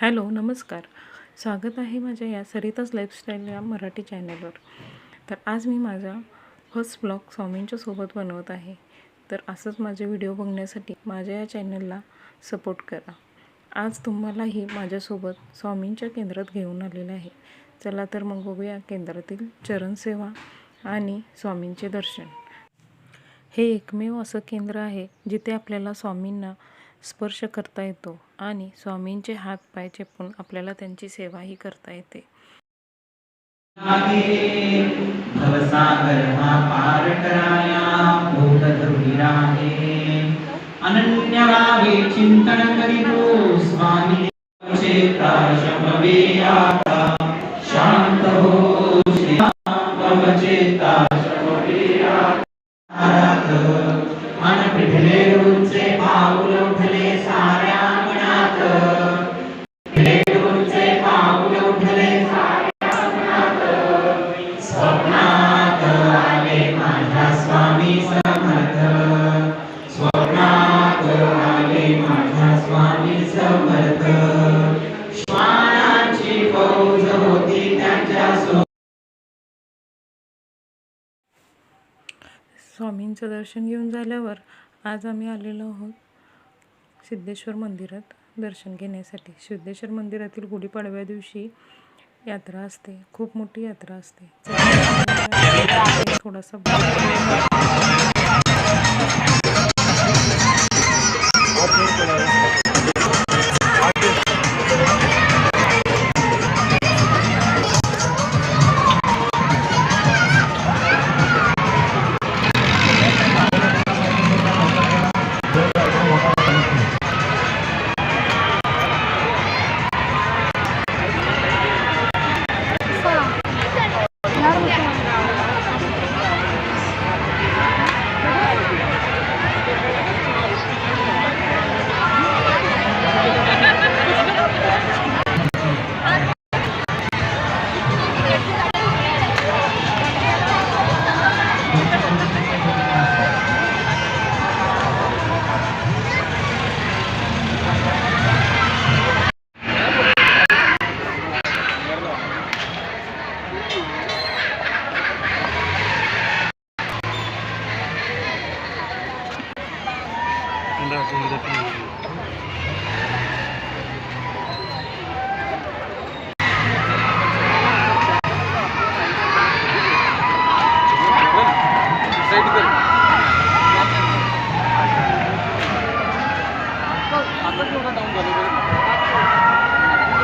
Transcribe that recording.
Hello नमस्कार. स्वागत आहे माझ्या या सरिताच लाईफस्टाईल या मराठी चॅनलवर तर आज मी माझा फर्स्ट ब्लॉग स्वामींच्या सोबत बनवत आहे. तर असंच माझे व्हिडिओ बघण्यासाठी माझ्या या चॅनलला सपोर्ट करा. आज तुम्हालाही माझ्यासोबत स्वामींच्या केंद्रात घेऊन आलेलं आहे. चला तर मग बघूया केंद्रातील चरणसेवा आणि स्वामींचे दर्शन. हे एकमेव असं केंद्र आहे जिथे आपल्याला स्वामींना स्पर्श करता येतो आणि स्वामींचे हात पाय चेपून आपल्याला त्यांची सेवाही करता येते. चिंतन करीतो स्वामी स्वामींचं दर्शन घेऊन झाल्यावर आज आम्ही आलेलो आहोत सिद्धेश्वर मंदिरात दर्शन घेण्यासाठी. सिद्धेश्वर मंदिरातील गुढीपाडव्या दिवशी यात्रा असते. खूप मोठी यात्रा असते. चला, थोडासा Honda Avenida Pinheiro. Sai do